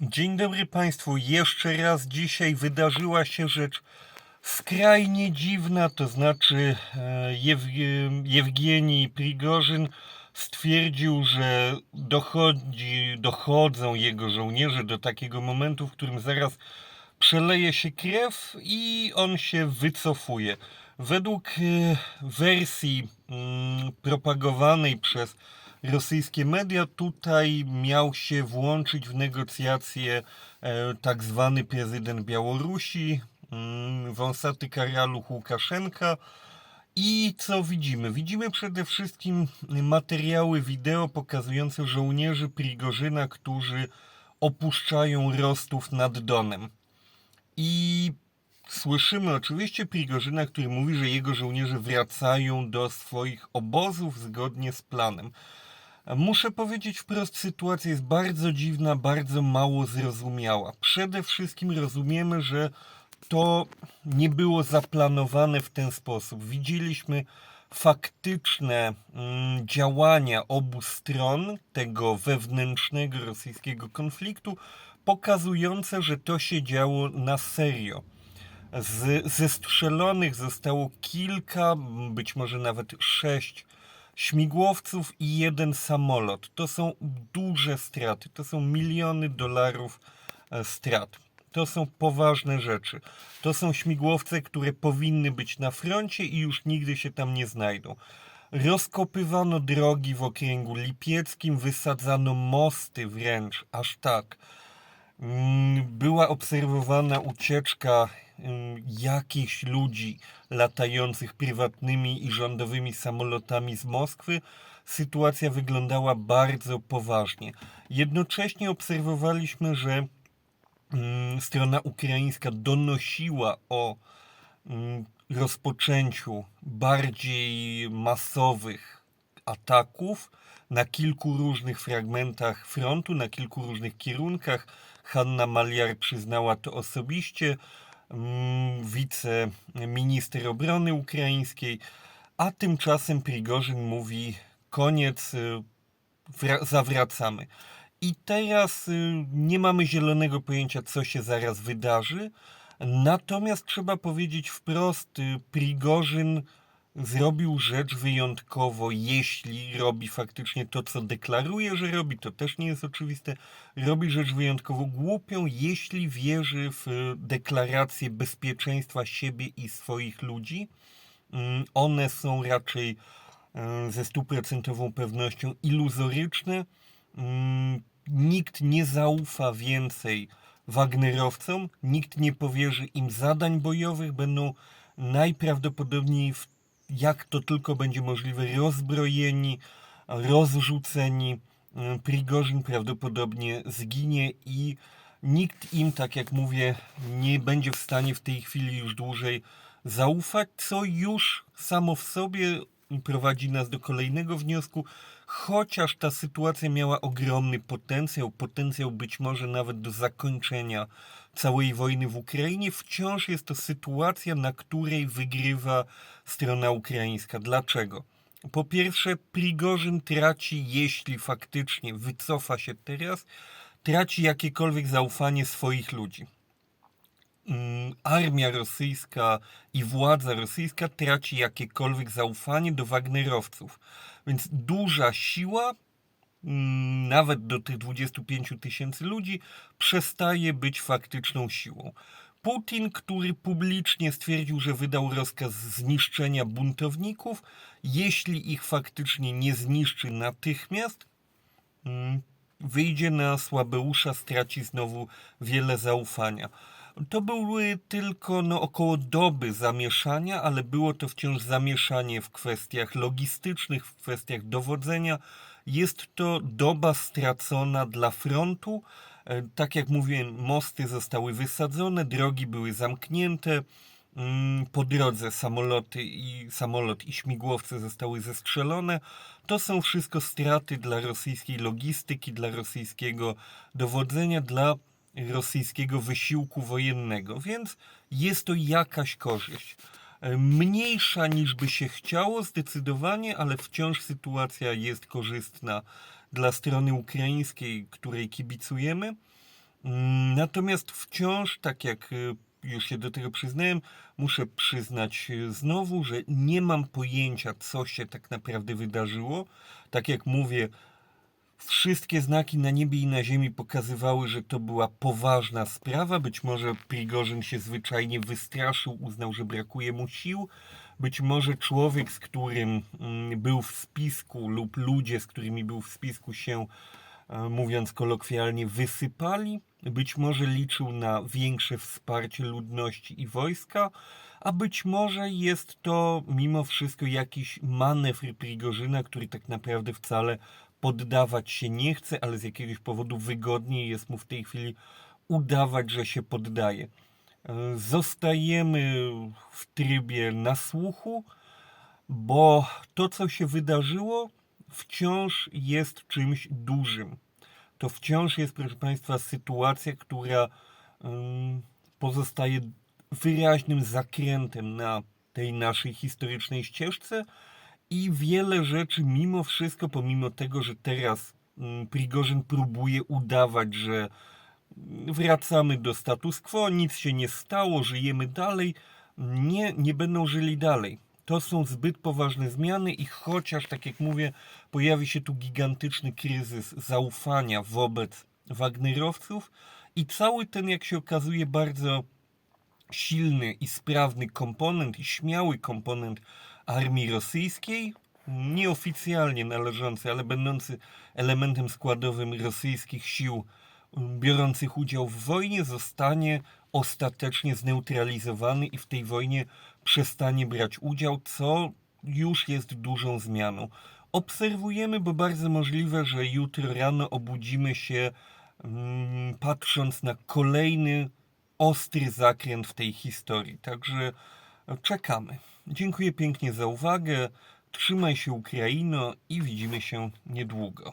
Dzień dobry Państwu. Jeszcze raz dzisiaj wydarzyła się rzecz skrajnie dziwna, to znaczy e, Jew- Jewgenij Prigorzyn stwierdził, że dochodzi, dochodzą jego żołnierze do takiego momentu, w którym zaraz przeleje się krew i on się wycofuje. Według e, wersji mm, propagowanej przez rosyjskie media tutaj miał się włączyć w negocjacje e, tak zwany prezydent Białorusi, mm, wąsaty karaluch Łukaszenka. I co widzimy? Widzimy przede wszystkim materiały wideo pokazujące żołnierzy Prigorzyna, którzy opuszczają Rostów nad Donem. I słyszymy oczywiście Prigorzyna, który mówi, że jego żołnierze wracają do swoich obozów zgodnie z planem. Muszę powiedzieć wprost, sytuacja jest bardzo dziwna, bardzo mało zrozumiała. Przede wszystkim rozumiemy, że to nie było zaplanowane w ten sposób. Widzieliśmy faktyczne mm, działania obu stron tego wewnętrznego rosyjskiego konfliktu, pokazujące, że to się działo na serio. Z, zestrzelonych zostało kilka, być może nawet sześć śmigłowców i jeden samolot. To są duże straty, to są miliony dolarów e, strat. To są poważne rzeczy. To są śmigłowce, które powinny być na froncie i już nigdy się tam nie znajdą. Rozkopywano drogi w okręgu lipieckim, wysadzano mosty wręcz, aż tak. Mm, Była obserwowana ucieczka mm, jakichś ludzi latających prywatnymi i rządowymi samolotami z Moskwy. Sytuacja wyglądała bardzo poważnie. Jednocześnie obserwowaliśmy, że mm, strona ukraińska donosiła o rozpoczęciu bardziej masowych ataków na kilku różnych fragmentach frontu, na kilku różnych kierunkach. Hanna Maliar przyznała to osobiście, mm, wiceminister obrony ukraińskiej, a tymczasem Prigorzyn mówi koniec, y, wra- zawracamy. I teraz y, nie mamy zielonego pojęcia, co się zaraz wydarzy. Natomiast trzeba powiedzieć wprost, y, Prigorzyn zrobił rzecz wyjątkowo, jeśli robi faktycznie to, co deklaruje, że robi, to też nie jest oczywiste. Robi rzecz wyjątkowo głupią, jeśli wierzy w y, deklarację bezpieczeństwa siebie i swoich ludzi. Mm, One są raczej y, ze stuprocentową pewnością iluzoryczne. Mm, Nikt nie zaufa więcej Wagnerowcom, nikt nie powierzy im zadań bojowych, będą najprawdopodobniej, w, jak to tylko będzie możliwe, rozbrojeni, rozrzuceni. Y, Prigorzyn prawdopodobnie zginie i nikt im, tak jak mówię, nie będzie w stanie w tej chwili już dłużej zaufać, co już samo w sobie prowadzi nas do kolejnego wniosku. Chociaż ta sytuacja miała ogromny potencjał, potencjał być może nawet do zakończenia całej wojny w Ukrainie, wciąż jest to sytuacja, na której wygrywa strona ukraińska. Dlaczego? Po pierwsze, Prigorzyn traci, jeśli faktycznie wycofa się teraz, traci jakiekolwiek zaufanie swoich ludzi armia rosyjska i władza rosyjska traci jakiekolwiek zaufanie do Wagnerowców. Więc duża siła, mm, nawet do tych 25 tysięcy ludzi, przestaje być faktyczną siłą. Putin, który publicznie stwierdził, że wydał rozkaz zniszczenia buntowników, jeśli ich faktycznie nie zniszczy natychmiast, mm, wyjdzie na Słabeusza, straci znowu wiele zaufania. To były tylko no, około doby zamieszania, ale było to wciąż zamieszanie w kwestiach logistycznych, w kwestiach dowodzenia. Jest to doba stracona dla frontu. E, Tak jak mówiłem, mosty zostały wysadzone, drogi były zamknięte. Mm, Po drodze samoloty i samolot i śmigłowce zostały zestrzelone. To są wszystko straty dla rosyjskiej logistyki, dla rosyjskiego dowodzenia, dla rosyjskiego wysiłku wojennego, więc jest to jakaś korzyść. E, Mniejsza niż by się chciało, zdecydowanie, ale wciąż sytuacja jest korzystna dla strony ukraińskiej, której kibicujemy. Mm, Natomiast wciąż, tak jak y, już się do tego przyznałem, muszę przyznać y, znowu, że nie mam pojęcia, co się tak naprawdę wydarzyło. Tak jak mówię, wszystkie znaki na niebie i na ziemi pokazywały, że to była poważna sprawa. Być może Prigorzyn się zwyczajnie wystraszył, uznał, że brakuje mu sił. Być może człowiek, z którym mm, był w spisku, lub ludzie, z którymi był w spisku, się, e, mówiąc kolokwialnie, wysypali. Być może liczył na większe wsparcie ludności i wojska, a być może jest to mimo wszystko jakiś manewr Prigorzyna, który tak naprawdę wcale poddawać się nie chce, ale z jakiegoś powodu wygodniej jest mu w tej chwili udawać, że się poddaje. Zostajemy w trybie nasłuchu, bo to, co się wydarzyło, wciąż jest czymś dużym. To wciąż jest, proszę Państwa, sytuacja, która ym, pozostaje wyraźnym zakrętem na tej naszej historycznej ścieżce i wiele rzeczy mimo wszystko, pomimo tego, że teraz mm, Prigorzyn próbuje udawać, że mm, wracamy do status quo, nic się nie stało, żyjemy dalej, nie, nie będą żyli dalej. To są zbyt poważne zmiany i chociaż, tak jak mówię, pojawi się tu gigantyczny kryzys zaufania wobec Wagnerowców i cały ten, jak się okazuje, bardzo silny i sprawny komponent i śmiały komponent armii rosyjskiej, nieoficjalnie należący, ale będący elementem składowym rosyjskich sił um, biorących udział w wojnie, zostanie ostatecznie zneutralizowany i w tej wojnie przestanie brać udział, co już jest dużą zmianą. Obserwujemy, bo bardzo możliwe, że jutro rano obudzimy się mm, patrząc na kolejny ostry zakręt w tej historii. Także czekamy. Dziękuję pięknie za uwagę. Trzymaj się Ukraino i widzimy się niedługo.